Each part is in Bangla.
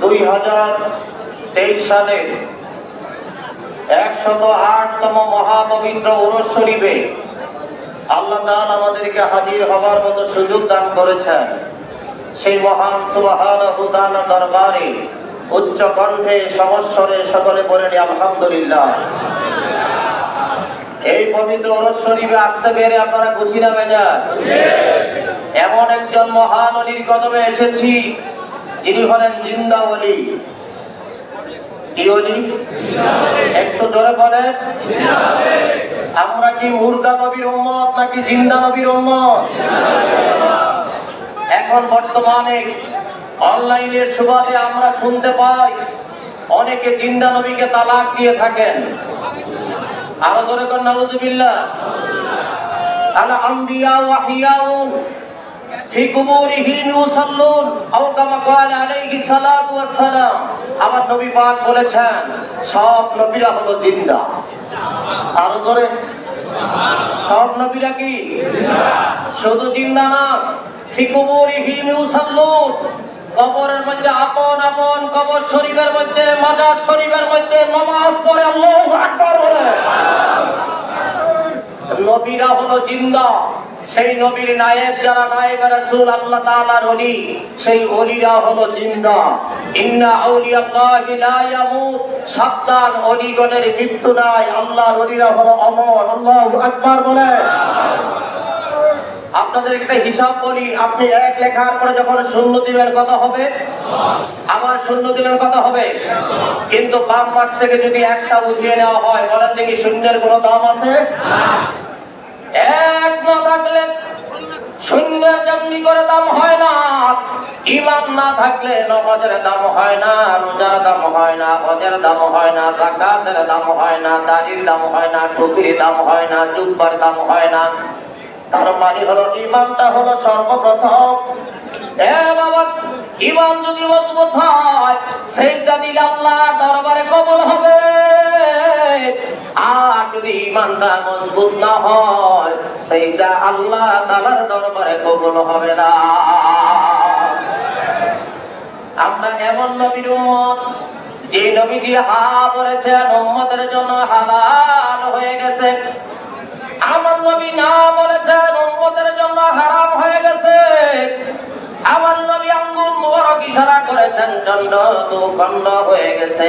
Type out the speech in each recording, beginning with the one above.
দুই হাজার তেইশ সালের একশত আটতম মহাপবিত্র ওরস শরীফে আল্লাহ তাআলা আমাদেরকে হাজির হবার মতো সুযোগ দান করেছেন। সেই মহান সুবহানাহু তাআলা দরবারে উচ্চ কণ্ঠে সমস্বরে সকলে বলেন আলহামদুলিল্লাহ। এই পবিত্র ওরস শরীফে আসতে পেরে আপনারা খুশি না বেজার? এমন একজন মহান অলির কদমে এসেছি যিনি হলেন জিন্দা অলি একটু জোরে বলেন। আমরা কি মুর্দা নবীর উম্মত নাকি জিন্দা নবীর উম্মত? এখন বর্তমানে অনলাইনের সুবাদে আমরা শুনতে পাই, অনেকে জিন্দা নবীকে তালাক দিয়ে থাকেন। আরও জোরে কর নাউজুবিল্লাহ। আল আম্বিয়া ওয়াহিয়াউন। কুবুরিহিম ইউসাল্লুন আও কামা ক্বালা আলাইহিস সালাতু ওয়াস সালাম আমার নবী পাক বলেছেন, সব নবীরা হলো জিন্দা। আরও ধরে, সব নবীরা কি? শুধু জিন্দা না, ফি কুবুরিহিম ইউসাল্লুন। কবরের মধ্যে আপন আপন, কবর শরীফের মধ্যে, মাজার শরীফের মধ্যে নামাজ পড়ে আল্লাহু নবীরা হলো জিন্দা। সেই নবীর নায়েব যারা নায়েব রাসূল, আল্লাহ তাআলার ওলি, সেই ওলিরা হলো জিন্দা ইন্না আউলিয়াল্লাহি লা ইয়ামুত। সাবধান ওলিগণের মৃত্যু নাই। আল্লাহর ওলিরা হলো অমর। আল্লাহু আকবার বলে। আপনাদের একটা হিসাব বলি, আপনি এক লেখার পরে যখন শূন্য দিবের কথা হবে? আবার শূন্য দিনের কথা হবে? কিন্তু বাম পাশ থেকে যদি একটা উঠিয়ে নেওয়া হয়, বলেন দেখি শূন্যের কোনো দাম আছে? এক না থাকলে শূন্যের যেমনি করে দাম হয় না ইমান না থাকলে নমাজের দাম হয় না, রোজার দাম হয় না, হজের দাম হয় না জাকাতের দাম হয় না, দাড়ির দাম হয় না, টুপির দাম হয় না, জুব্বার দাম হয় না। তার মানে হলো ইমানটা হলো সর্বপ্রথম। বাবা ইমান যদি মজবুত হয়, সেইটা দিলে আল্লাহ দরবারে কবল হবে। আর যদি ইমানটা মজবুত না হয়, সেইটা আল্লাহ তালার দরবারে কবল হবে না। আমরা এমন নবীর যে নবী হা বলেছেন উম্মতের জন্য হালাল হয়ে গেছে। আমার নবী না বলেছেন উম্মতের জন্য হারাম হয়ে গেছে। আমার নবী আঙ্গুল মোবারক ইশারা করেছেন চন্দ্র তো খণ্ড হয়ে গেছে।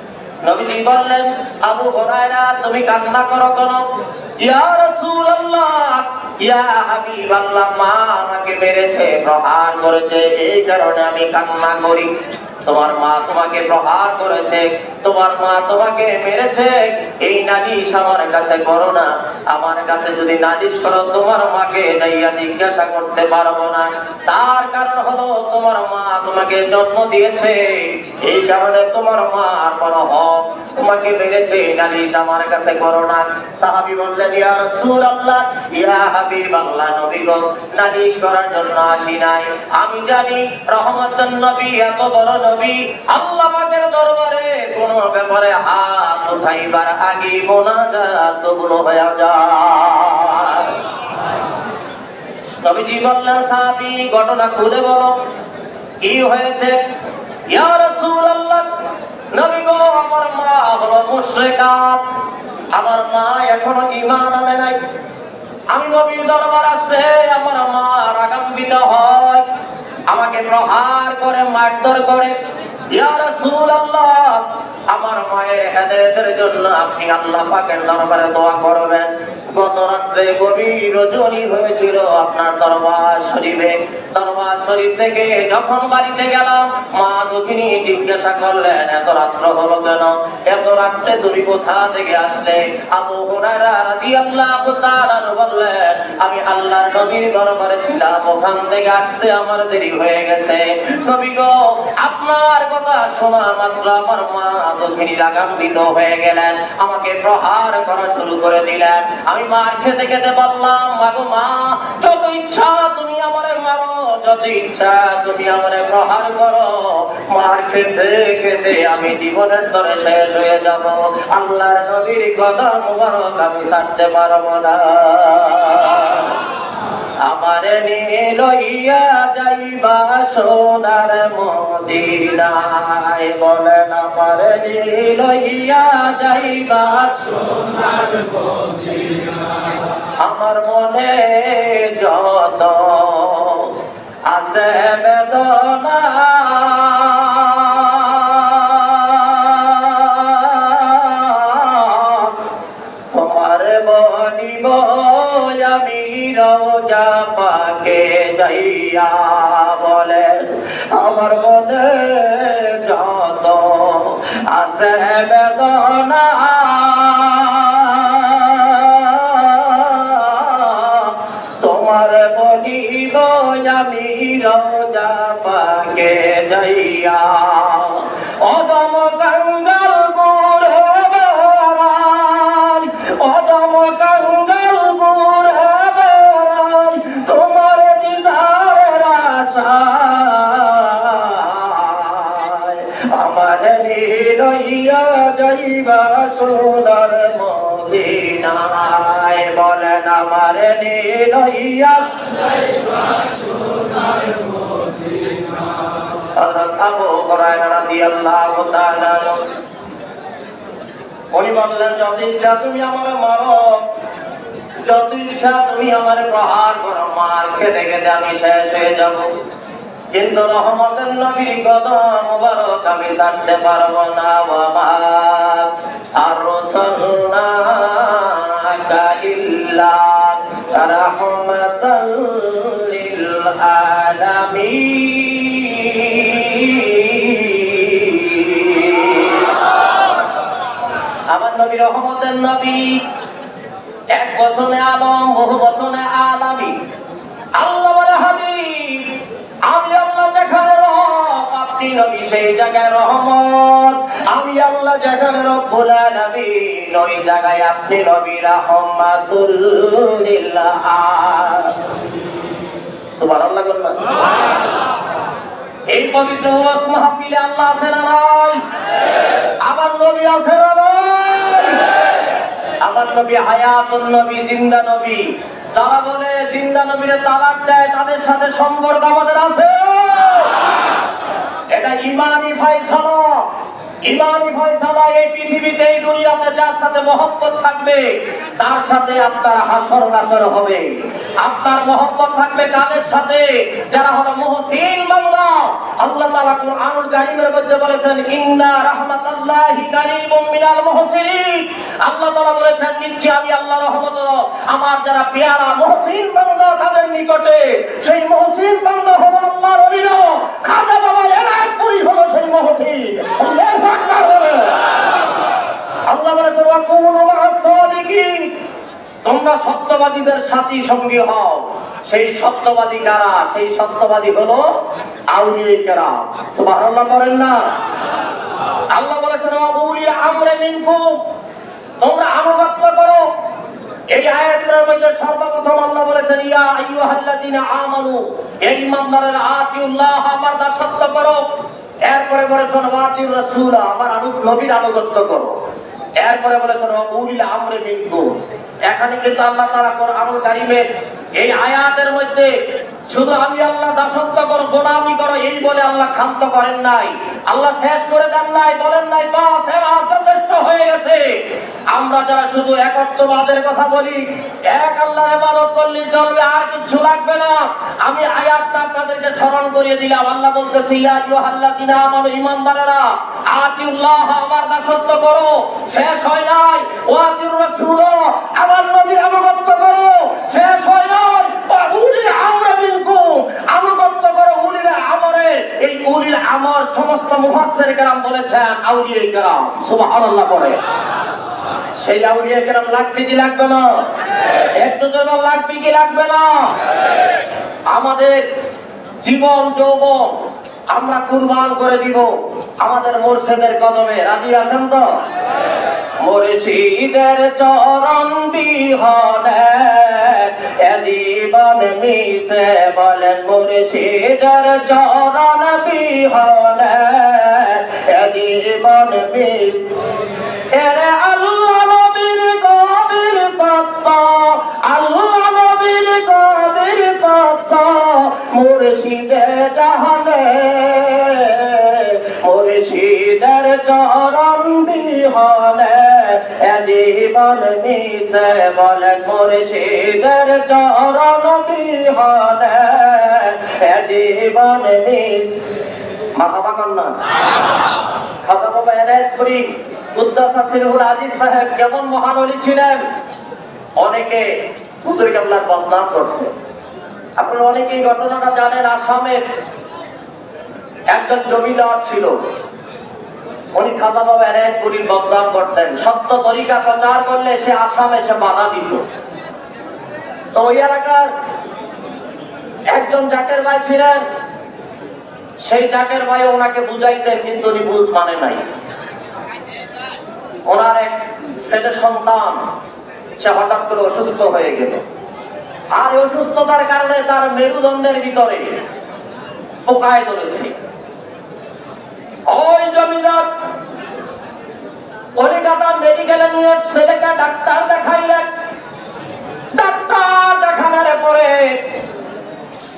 নবীজি বললেন, আবু হরায়রা, তুমি কান্না করো কেন? ইয়া রাসূলুল্লাহ, ইয়া হাবিবাল্লাহ, মা আমাকে মেরেছে, প্রহার করেছে, এই কারণে আমি কান্না করি। তোমার মা তোমাকে প্রহার করেছে, তোমার মা তোমাকে মেরেছে। এই নালিশ আমার কাছে করো না। আমার কাছে যদি নালিশ করো, তোমার মাকে যাইয়া জিজ্ঞাসা করতে পারব না। তার কারণ হলো তোমার মা তোমাকে জন্ম দিয়েছে। এই কারণে তোমার মা কোনো হক তোমাকে মেরেছে নালিশ আমার কাছে করো না সাহাবী বললেন, ইয়া ইয়া হাবিবাল্লাহ নবী গো, নালিশ করার জন্য আসি নাই। আমি জানি রহমতুন নবী, এত বড় নবী আল্লাহ দরবারে কোন ব্যাপারে হাত উঠাইবার আগে মোনাজাত কবুল হয়ে যায়। নবীজি বললেন, সাহাবী, ঘটনা খুলে বলো। কি হয়েছে? ইয়া রাসূলুল্লাহ নবী আমার মা হলো মুশরিকাত। আমার মা এখনও ঈমান আনে নাই। আমি নবীর দরবার আসতে আমার মা রাগান্বিত হয়। আমাকে প্রহার করে মারধর করে। আল্লাহ জিজ্ঞাসা করলেন, এত রাত্র হলো কেন? এত রাত্রে তুমি কোথা থেকে আসলে? বললেন, আমি আল্লাহর নবীর দরবারে ছিলাম, ওখান থেকে আসতে আমার দেরি হয়ে গেছে। নবী গো, আপনার কথা শোনা মাত্র আমার মা দক্ষিণী লাগান্বিত হয়ে গেলেন। আমাকে প্রহার করা শুরু করে দিলেন। আমি মার খেতে খেতে বললাম, মাগো মা, যত ইচ্ছা তুমি আমারে মারো, যত ইচ্ছা তুমি আমারে প্রহার করো। মার খেতে খেতে আমি জীবনের তরে শেষ হয়ে যাব। আল্লাহর নবীর কথা মুবারক আমি ছাড়তে পারব না। আমার লইয়া যাইবা সোনার মদিনায়। বলেন আমার লইয়া যাইবা সোনার আমার মনে যত আছে বেদনা যাইয়া বলে আমার মনে যত আছে বেদনা বলেন আমার লইয়া আবু হুরায়রা রাদিয়াল্লাহু তাআলা। উনি বললেন যত ইচ্ছা তুমি আমার মারো যত ইচ্ছা তুমি আমার প্রহার করো, মার খেতে খেতে আমি শেষ হয়ে যাব। কিন্তু রহমতের নবীর কদম মুবারক আমি ছাড়তে পারব না বাবা আর রসুলনাকা ইল্লা লিল আলামিন। আমার নবী রহমতের নবী এক বছরে আলম বহু বছরে আলামি আল্লাহ আমি আপনি নবী সেই জায়গায় রহমত। আমি আল্লাহ যেখানে রব্বুল আলামিন, ওই জায়গায় আপনি নবী লিল এই পবিত্র মাহফিলে আল্লাহ আমার নবী আমার নবী নবী, জিন্দা নবী। বলে জিন্দা নবীরে তালাক দেয়, তাদের সাথে সম্পর্ক আমাদের আছে ইমানি ফাইসালা এই পৃথিবীতে, এই দুনিয়াতে যার সাথে মহব্বত থাকবে, তার সাথে আপনার হাসর নাসর হবে। আপনার মহব্বত থাকবে কাদের সাথে? যারা হলো মহসিন বাংলা আল্লাহ তাআলা কুরআনুল কারীমের মধ্যে বলেছেন, ইন্না রাহমাতাল্লাহি কারীমুম মিনাল মুহসিনিন। আল্লাহ তাআলা বলেছেন আমি রহমত, আমার যারা পেয়ারা মুহসিন বান্দা তাদের নিকটে, সেই মুহসিন বান্দা হলো আল্লাহর ওলি খাজা বাবা হলো সেই মুহসিন। আকবার আল্লাহ বলেছেন ওয়াকুনু মা'আস সাদিকিন। তোমরা সত্যবাদীদের সাথী সঙ্গী হও। সেই সত্যবাদী কারা? সেই সত্যবাদী হলো আউলিয়ে কেরাম। সুবহানাল্লাহ করেন না? আল্লাহ বলেছেন আউলি আমরে মিনকুম। তোমরা আনুগত্য করো। এই আয়াতের মধ্যে সর্বপ্রথম আল্লাহ বলেছেন করো। এরপরে বলেছেন আমার আনু নবীর আনুগত্য করো। এরপরে বলেছেন আমরে মিনকুম। এখানে কিন্তু আল্লাহ তাআলা কোরআনুল কারীমের এই আয়াতের মধ্যে শুধু আমি আল্লাহ দাসত্ব করো, গোলামি করো, এই বলে আল্লাহ ক্ষান্ত করেন নাই। আল্লাহ শেষ করে দেন নাই, বলেন নাই, বাস যথেষ্ট হয়ে গেছে। আমরা যারা শুধু একত্ববাদের কথা বলি, এক আল্লাহর ইবাদত করলে চলবে, আর কিছু লাগবে না। আমি আয়াতটা আপনাদেরকে স্মরণ করিয়ে দিলাম। আল্লাহ বলতেছে, ইয়া আইয়ুহাল্লাযিনা আমানু, ঈমানদারেরা, আতিউল্লাহ, আমার দাসত্ব করো। শেষ হয় নাই। ওয়াতির রাসূল, আমার আনুগত্য করো শেষ হয় উলিল আমরি আনুগত্য করো উলিল আমরে। এই উলিল আমর সমস্ত বলেছেন পড়ে। সেই আউলিয়া কেরাম লাগবে কি লাগবে না? একটু যেন লাগবে কি লাগবে না? আমাদের জীবন, যৌবন আমরা কুরবান করে দিব। আমাদের মুর্শিদের কদমে। রাজি আছেন তো? মুর্শিদের চরণ বিহনে জীবন মিশে বলেন, মুর্শিদের চরণ বিহনে মিশে। এরে আল্লাহ নবীর গভীর তত্ত্ব, আল্লাহ নবীর গভীর তত্ত্ব, মুর্শিদে জাহানে মুর্শিদের চরণ বিহনে এ জীবন মিশে বলে মুর্শিদের চরণ বিহনে এ জীবন মাথা পাকান না খাজা বাবা এনায়েত করি। উদ্দাস হাসিনুল আজিজ সাহেব কেমন ছিলেন? অনেকে বদনাম আপনারা অনেকেই ঘটনাটা জানেন, আসামের একজন জমিদার ছিল। উনি খাজা বাবা এনায়েত করির বদনাম করতেন। সত্য তরিকা প্রচার করলে সে আসামে সে বাধা দিত। তো ওই এলাকার একজন জাকের ভাই ছিলেন। সেই জাকের ভাই ওনাকে বুঝাইতেন, কিন্তু উনি বুঝ মানে নাই। ওনার এক ছেলে সন্তান, সে হঠাৎ করে অসুস্থ হয়ে গেল। আর অসুস্থতার কারণে তার মেরুদণ্ডের ভিতরে পোকায় ধরেছে ওই জমিদার কলিকাতা মেডিকেলে নিয়ে ছেলেকে ডাক্তার দেখাইলেন। ডাক্তার দেখানোর পরে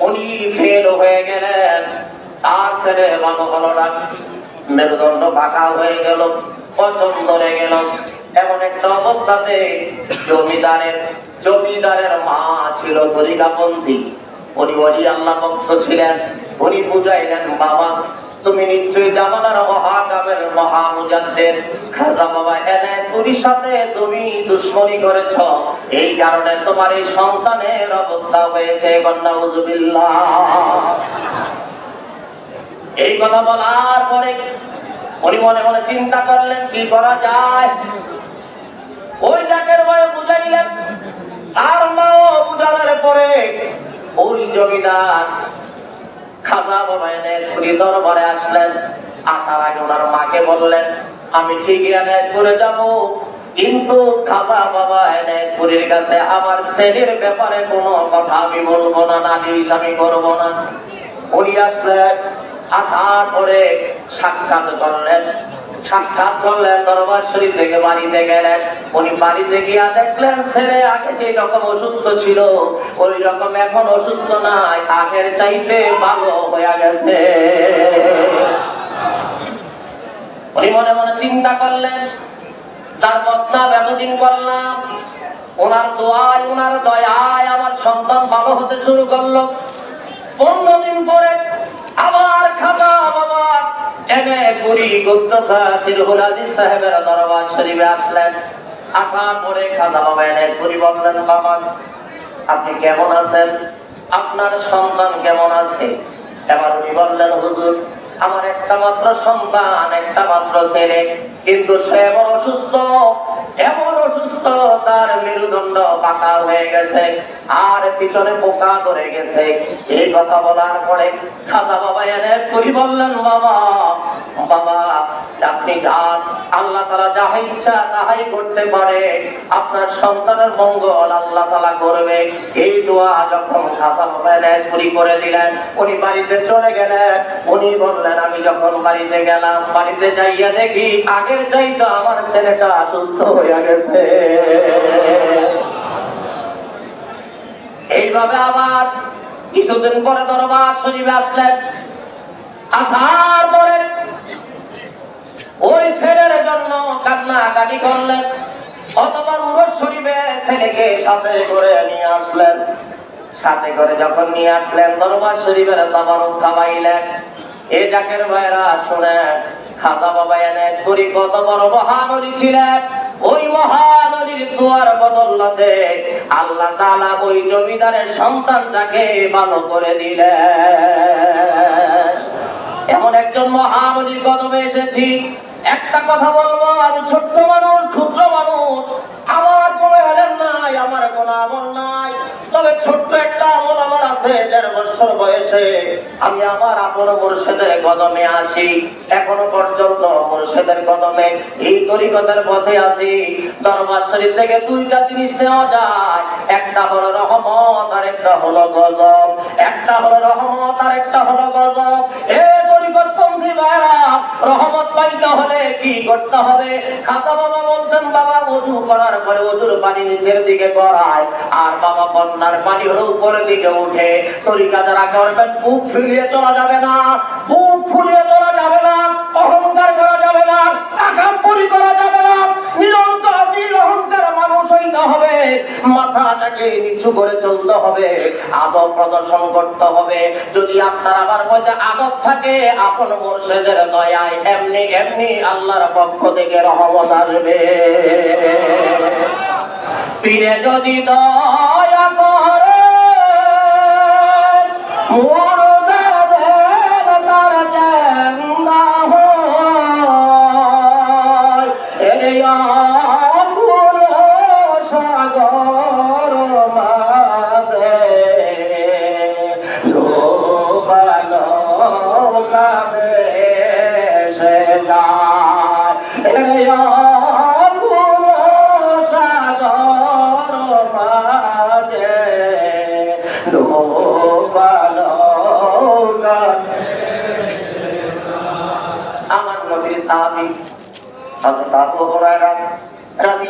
উনি ফেল হয়ে গেলেন। তার ছেলে ভালো হলো না মেরুদণ্ড বাঁকা হয়ে গেল পছন্দ ধরে গেল। এমন একটা অবস্থাতে জমিদারের জমিদারের মা ছিল তরিকাপন্থী উনি বলি আল্লাহ ভক্ত ছিলেন। উনি বুঝাইলেন বাবা, তুমি নিশ্চয়ই জামানার মহাকামের মহামুজাদ্দের। খাজা বাবা, এনে তুরির সাথে তুমি দুশ্মনী করেছ। এই কারণে তোমার এই সন্তানের অবস্থা হয়েছে কন্যা হুজুবিল্লাহ এই কথা বলার পরে উনি মনে মনে চিন্তা করলেন, কি করা যায়? ওই জাকের বয়ে বুঝাইলেন আর মাও বুঝানোর পরে ওই জমিদার খাজা দরবারে আসলেন। বললেন, আমি ঠিকই করে যাব, কিন্তু খাজা বাবা এনে খুরির কাছে আমার ছেলের ব্যাপারে কোনো কথা আমি বলব না, নালিশ আমি করব না। উনি আসলেন, আসার পরে সাক্ষাৎ করলেন। সাক্ষাৎ করলেন দরবার শরীফ থেকে বাড়িতে গেলেন। উনি বাড়িতে গিয়া দেখলেন, ছেলে আগে যে রকম অসুস্থ ছিল, ওই রকম এখন অসুস্থ নাই, আগের চাইতে ভালো হয়ে গেছে। উনি মনে মনে চিন্তা করলেন, তার বদনাম এতদিন করলাম ওনার দোয়ায়, ওনার দয়ায় আমার সন্তান ভালো হতে শুরু করল। পনেরো দিন পরে আবার খাতা বাবা আপনি কেমন আছেন? আপনার সন্তান কেমন আছে? এবার উনি বললেন, হুজুর, আমার একটা মাত্র সন্তান, একটা মাত্র ছেলে। কিন্তু সে এমন অসুস্থ এমন অসুস্থ, তার মেরুদণ্ড পাকা হয়ে গেছে, আর পিছনে পোকা ধরে গেছে। এই কথা বলার পরে খাতা বাবা এনে করি বললেন, বাবা বাবা, আপনি যান। আল্লাহ তালা যাহা ইচ্ছা তাহাই করতে পারে। আপনার সন্তানের মঙ্গল আল্লাহ তালা করবে। এই দোয়া যখন খাতা বাবা এনে করি করে দিলেন, উনি বাড়িতে চলে গেলেন। উনি বললেন, আমি যখন বাড়িতে গেলাম, বাড়িতে যাইয়া দেখি আগের চাইতো আমার ছেলেটা অসুস্থ হয়ে এইভাবে আবার কিছুদিন পরে দরবার শরীফে আসলেন। আসার পরে কান্না কাটি করলেন। অতবার উরস শরীফে ছেলেকে সাথে করে নিয়ে আসলেন। সাথে করে যখন নিয়ে আসলেন, দরবার শরীফের তাবারক খাওয়াইলেন এ জাকের ভাইরা শুনেন খাতা বাবা এনে কত বড় মহানদী ছিলেন। ওই মহানদীর ধোয়ার বদলতে আল্লাহ তালা ওই জমিদারের সন্তানটাকে ভালো করে দিলে এমন একজন মহানদীর কদমে এসেছি। একটা কথা বলব, আমি ছোট্ট মানুষ, ক্ষুদ্র মানুষ, আমার আমার কোনো আমল নাই। তবে ছোট্ট একটা আমল আমার আছে, দেড় বছর বয়সে। আমি আমার আপন মুর্শেদের কদমে আসি, এখনও পর্যন্ত মুর্শেদের কদমে। এই তরিকতের পথে আসি, দরবার শরীফ থেকে দুইটা জিনিস নেওয়া যায়। একটা হলো রহমত আর একটা হলো গজব। একটা হলো রহমত আর একটা হলো গজব। এ তরিকতপন্থী ভাইরা রহমত পাইতে হলে কি করতে হবে? খাতা বাবা বলতেন বাবা, অজু করার পরে অজুর পানি নিচের দিকে করায় আর বাবা বন্যার পানি হলো উপরের দিকে উঠে। তরিকা যারা করবেন, বুক ফুলিয়ে চলা যাবে না, বুক ফুলিয়ে চলা যাবে না, অহংকার করা যাবে না আকাম্পরি করা যাবে না, নিরন্তর নিরহংকার হইতে হবে, মাথাটাকে নিচু করে চলতে হবে, আদব প্রদর্শন করতে হবে। যদি আপনার আমার মধ্যে আদব থাকে, আপন মুর্শিদের দয়ায় এমনি এমনি আল্লাহর পক্ষ থেকে রহমত আসবে। পীরে যদি দয়া করে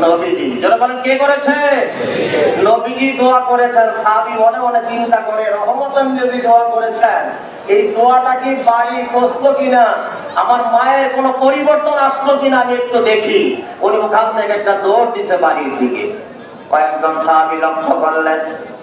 করেছেন এই কি কিনা? আমার মায়ের কোনো পরিবর্তন আসলো কিনা আমি একটু দেখি। উনি ওখান থেকে একটা দৌড় দিছে বাড়ির দিকে। কয়েকজন সাহাবী লক্ষ্য করলেন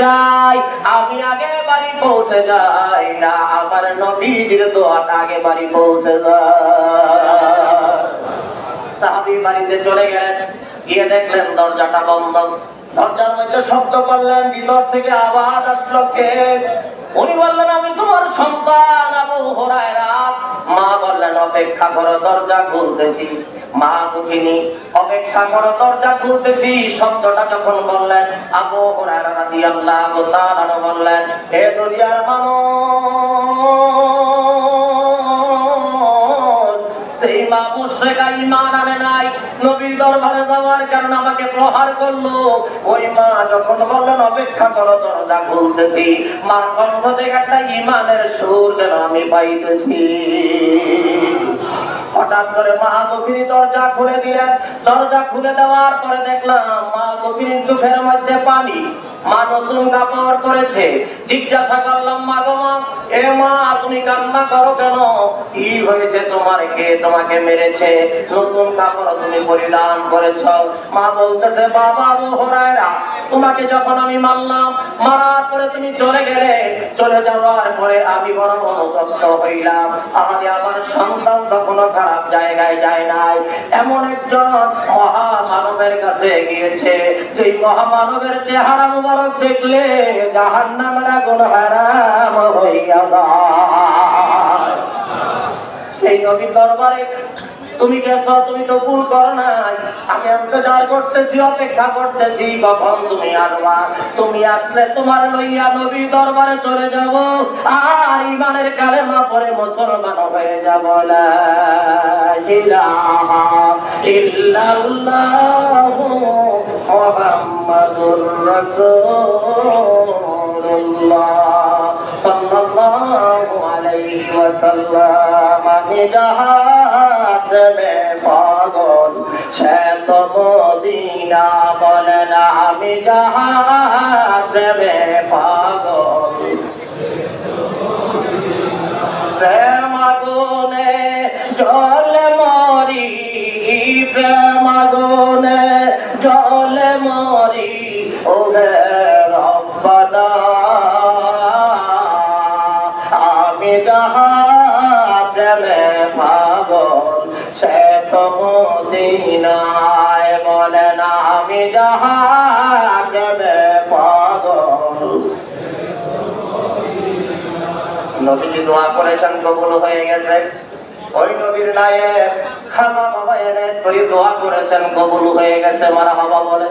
চাই, আমি আগে বাড়ি পৌঁছে যাই, না আমার নবীজির দোয়াটা আগে বাড়ি পৌঁছে যায়। সাহাবি বাড়িতে চলে গেলেন, গিয়ে দেখলেন দরজাটা বন্ধ। দরজার মধ্যে শব্দ করলেন, ভিতর থেকে আবার আসলো কে? উনি বললেন, আমি তোমার সন্তান। অপেক্ষা করো, দরজা খুলতেছি। মা দুঃখিনী, অপেক্ষা করো, দরজা খুলতেছি। শব্দটা যখন বললেন, আবু হুরায়রা রাদিয়াল্লাহু তাআলা বললেন, হে দুনিয়ার মানুষ নবীর দরবারে যাওয়ার কারণে আমাকে প্রহার করল। ওই মা যখন বললেন, অপেক্ষা করো, দরজা খুলতেছি। মার কণ্ঠ থেকে একটা ইমানের সুর যেন আমি পাইতেছি। হঠাৎ করে মা দক্ষিণী দরজা খুলে দিলেন। দরজা খুলে দেওয়ার পরে দেখলাম মা দক্ষিণীর চোখের মধ্যে পানি। মা নতুন কাপড় পরেছে। জিজ্ঞাসা করলাম, মা গো মা, এ মা, তুমি কান্না করো কেন? কি হয়েছে তোমার কে তোমাকে মেরেছে? নতুন কাপড় তুমি পরিধান করেছ। মা বলতেছে, বাবা আবু হুরায়রা, তোমাকে যখন আমি মারলাম, মারার পরে তুমি চলে গেলে, চলে যাওয়ার পরে আমি বড় অনুতপ্ত হইলাম। আমাদের আমার সন্তান তখনও খারাপ জায়গায় যায় নাই। এমন একজন মহামানবের কাছে গিয়েছে সেই মহামানবের চেহারা মুবারক দেখলে জাহান নামের আগুন হারাম হইয়া গেল সেই নবীর দরবারে তুমি গেছো, তুমি তো ভুল করো নাই। আমি ইন্তজার করতেছি, অপেক্ষা করতেছি, কখন তুমি আসবা? তুমি আসলে তোমার লইয়া নবী দরবারে চলে যাব, আর ইমানের কালেমা পরে মুসলমান হয়ে যাব। লা ইলাহা ইল্লাল্লাহু মুহাম্মাদুর রাসূলুল্লাহ। সাল্লাল্লাহু আমি জাহাজ মে পাগল সে তো মদিনা বলেন আমি জাহাজ রে পাগল প্রেম আগুনে জল মদিনায় বলেন আমি যাহা প্রেমে নবীজি দোয়া করেছেন, কবুল হয়ে গেছে। ওই নবীর নায়ে খামা বাবা এনে দোয়া করেছেন, কবুল হয়ে গেছে মারা বাবা বলে।